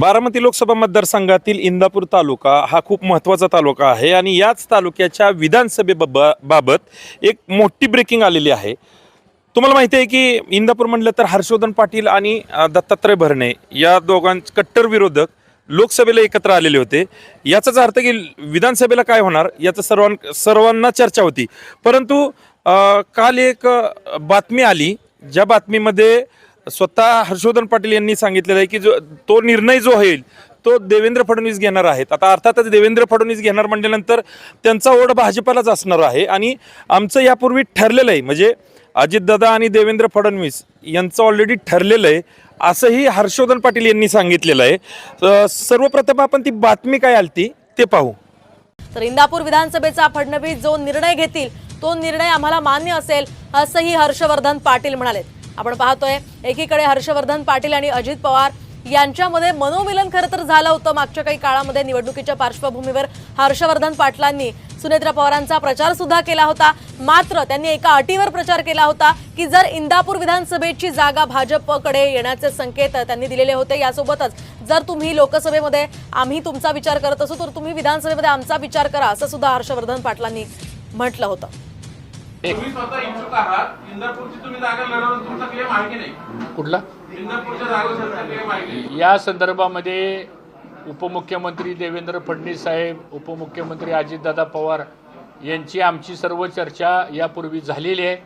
बारामती लोकसभा मतदारसंघातील इंदापूर तालुका हा खूप महत्त्वाचा तालुका आहे आणि याच तालुक्याच्या विधानसभेबाब- बाबत एक मोठी ब्रेकिंग आलेली आहे. तुम्हाला माहिती आहे की इंदापूर म्हटलं तर हर्षवर्धन पाटील आणि दत्तात्रय भरणे या दोघां कट्टर विरोधक लोकसभेला एकत्र आलेले होते. याचाच अर्थ की विधानसभेला काय होणार याचं सर्वां सर्वांना चर्चा होती. परंतु काल एक बातमी आली. ज्या बातमीमध्ये स्वतः हर्षवर्धन पाटील यांनी सांगितलेलं आहे की जो तो निर्णय जो होईल तो देवेंद्र फडणवीस घेणार आहेत. आता अर्थातच देवेंद्र फडणवीस घेणार म्हटल्यानंतर त्यांचा ओढ भाजपालाच असणार आहे आणि आमचं यापूर्वी ठरलेलं आहे. म्हणजे अजितदादा आणि देवेंद्र फडणवीस यांचं ऑलरेडी ठरलेलं आहे. असंही हर्षवर्धन पाटील यांनी सांगितलेलं आहे. सर्वप्रथम आपण ती बातमी काय आलती ते पाहू. तर इंदापूर विधानसभेचा फडणवीस जो निर्णय घेतील तो निर्णय आम्हाला मान्य असेल असंही हर्षवर्धन पाटील म्हणाले आपण पाहतोय एकीकडे हर्षवर्धन पाटील आणि अजित पवार यांच्यामध्ये मनोमिलन खरं तर झालं होतं मागच्या काही काळामध्ये निवडणुकीच्या पार्श्वभूमीवर. हर्षवर्धन पाटलांनी सुनेत्रा पवारांचा प्रचार सुद्धा केला होता. मात्र त्यांनी एका अटीवर प्रचार केला होता की जर इंदापूर विधानसभेची जागा भाजपकडे येण्याचे संकेत त्यांनी दिलेले होते यासोबतच जर तुम्ही लोकसभेमध्ये आम्ही तुमचा विचार करत असू तर तुम्ही विधानसभेमध्ये आमचा विचार करा असं सुद्धा हर्षवर्धन पाटलांनी म्हटलं होतं. तुम्ही स्वतः इच्छुक आहात इंदापूरची तुम्ही जागा लढवून तुमचा क्लेम आहे की नाही. कुठला? इंदापूरच्या जागेचा क्लेम आहे की नाही. या संदर्भामध्ये उपमुख्यमंत्री देवेंद्र फडणवीस साहेब उपमुख्यमंत्री अजितदादा पवार यांची आमची सर्व चर्चा यापूर्वी झालेली आहे.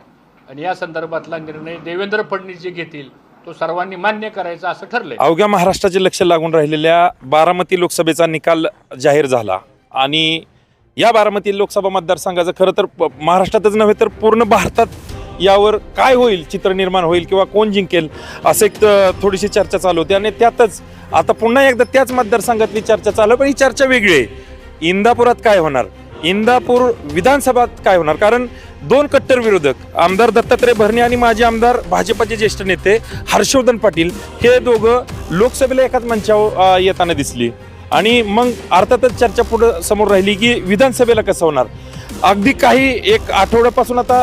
आणि या संदर्भातला निर्णय देवेंद्र फडणवीस जे घेतील तो सर्वांनी मान्य करायचा असं ठरलंय. अवघ्या महाराष्ट्राचे लक्ष लागून राहिलेल्या बारामती लोकसभेचा निकाल जाहीर झाला आणि या बारामती लोकसभा मतदारसंघाचं खरं तर महाराष्ट्रातच नव्हे तर पूर्ण भारतात यावर काय होईल चित्र निर्माण होईल किंवा कोण जिंकेल असं एक थोडीशी चर्चा चालू होती. आणि त्यातच आता पुन्हा एकदा त्याच मतदारसंघातली चर्चा चालू पण ही चर्चा वेगळी आहे. इंदापुरात काय होणार? इंदापूर विधानसभात काय होणार? कारण दोन कट्टर विरोधक आमदार दत्तात्रय भरणे आणि माजी आमदार भाजपाचे ज्येष्ठ नेते हर्षवर्धन पाटील हे दोघं लोकसभेला एकाच मंचावर येताना दिसली. आणि मग अर्थातच चर्चा पुढं समोर राहिली की विधानसभेला कसं होणार? अगदी काही एक आठवड्यापासून आता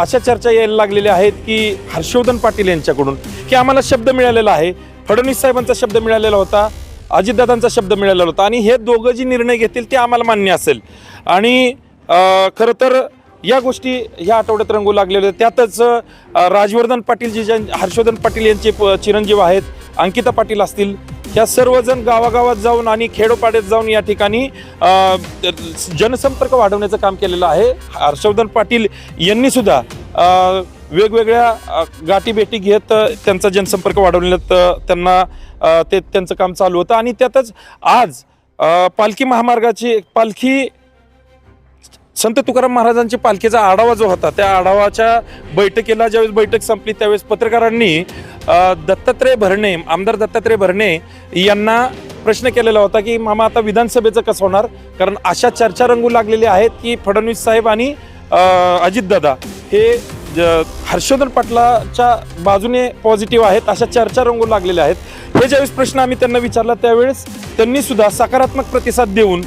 अशा चर्चा यायला लागलेल्या आहेत की हर्षवर्धन पाटील यांच्याकडून की आम्हाला शब्द मिळालेला आहे. फडणवीस साहेबांचा शब्द मिळालेला होता अजितदादांचा शब्द मिळालेला होता आणि हे दोघं जी निर्णय घेतील ते आम्हाला मान्य असेल. आणि खरं तर या गोष्टी ह्या आठवड्यात रंगू लागलेल्या त्यातच राजवर्धन पाटील जी ज्या हर्षवर्धन पाटील यांचे प- चिरंजीव आहेत अंकिता पाटील असतील ह्या सर्वजण गावागावात जाऊन आणि खेडोपाड्यात जाऊन या ठिकाणी जनसंपर्क वाढवण्याचं काम केलेलं आहे. हर्षवर्धन पाटील यांनी सुद्धा वेगवेगळ्या गाठीभेटी घेत त्यांचा जनसंपर्क वाढवण्यात त्यांना ते त्यांचं काम चालू होतं. आणि त्यातच आज पालखी महामार्गाची पालखी संत तुकाराम महाराजांची पालखीचा आढावा जो होता त्या आढावाच्या बैठकीला ज्यावेळेस बैठक संपली त्यावेळेस पत्रकारांनी दत्तात्रय भरणे आमदार दत्तात्रय भरणे यांना प्रश्न केलेला होता की मामा आता विधानसभेचं कसं होणार? कारण अशा चर्चा रंगू लागलेल्या आहेत की फडणवीस साहेब आणि अजितदादा हे ज- हर्षवर्धन पाटलाच्या बाजूने पॉझिटिव्ह आहेत अशा चर्चा रंगू लागलेल्या आहेत. हे ज्यावेळेस प्रश्न आम्ही त्यांना विचारला त्यावेळेस त्यांनी सुद्धा सकारात्मक प्रतिसाद देऊन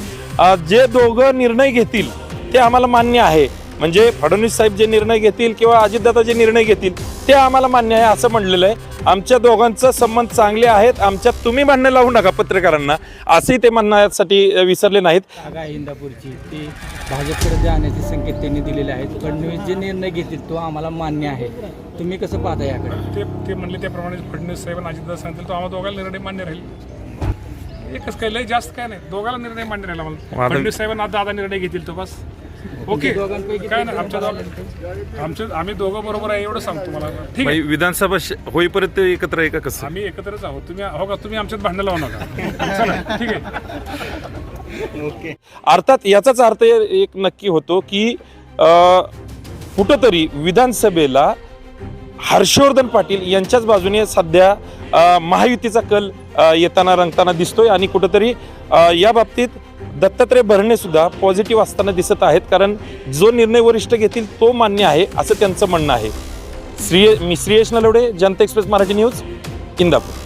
जे दोघं निर्णय घेतील ते आम्हाला मान्य आहे. म्हणजे फडणवीस साहेब जे निर्णय घेतील किंवा अजितदादा जे निर्णय घेतील ते आम्हाला मान्य आहे असं म्हणलेलं आहे. आमच्या दोघांचं संबंध चांगले आहेत. आमच्यात तुम्ही भांडणं लावू नका पत्रकारांना. असंही ते म्हणण्यासाठी विसरले नाहीत. जागा आहे इंदापूरची. ती भाजपकडे जाण्याचे संकेत त्यांनी दिलेले आहेत. फडणवीस जे निर्णय घेतील तो आम्हाला मान्य आहे. तुम्ही कसं पाहता याकडे? ते ते म्हणले त्याप्रमाणे फडणवीस साहेबांना अजितदादा सांगतील तो आम्हाला दोघांना निर्णय मान्य राहील. एकच काय लय जास्त काय नाही. दोघांना निर्णय मान्य राहील आम्हाला फडणवीस साहेबांना दादा निर्णय घेतील तो बस. ओके. काय नाही आमच्या दोघ आमच्या आम्ही दोघं बरोबर आहे एवढं सांगतो मला ठीक आहे. विधानसभा होईपर्यंत ते एकत्र आहे का कसं? आम्ही एकत्रच आहोत. तुम्ही हो का तुम्ही आमच्यात भांडण लावू नका. चला ठीक आहे. अर्थात याचाच अर्थ एक नक्की होतो की अ, कुठंतरी विधानसभेला हर्षवर्धन पाटील यांच्याच बाजूने सध्या महायुतीचा कल येताना रंगताना दिसतोय आणि कुठंतरी या बाबतीत दत्तात्रय भरणे सुद्धा पॉझिटिव्ह असताना दिसत आहेत. कारण जो निर्णय वरिष्ठ घेतील तो मान्य आहे असं त्यांचं म्हणणं आहे. श्री मी श्रीयश नलवडे जनता एक्सप्रेस मराठी न्यूज इंदापूर.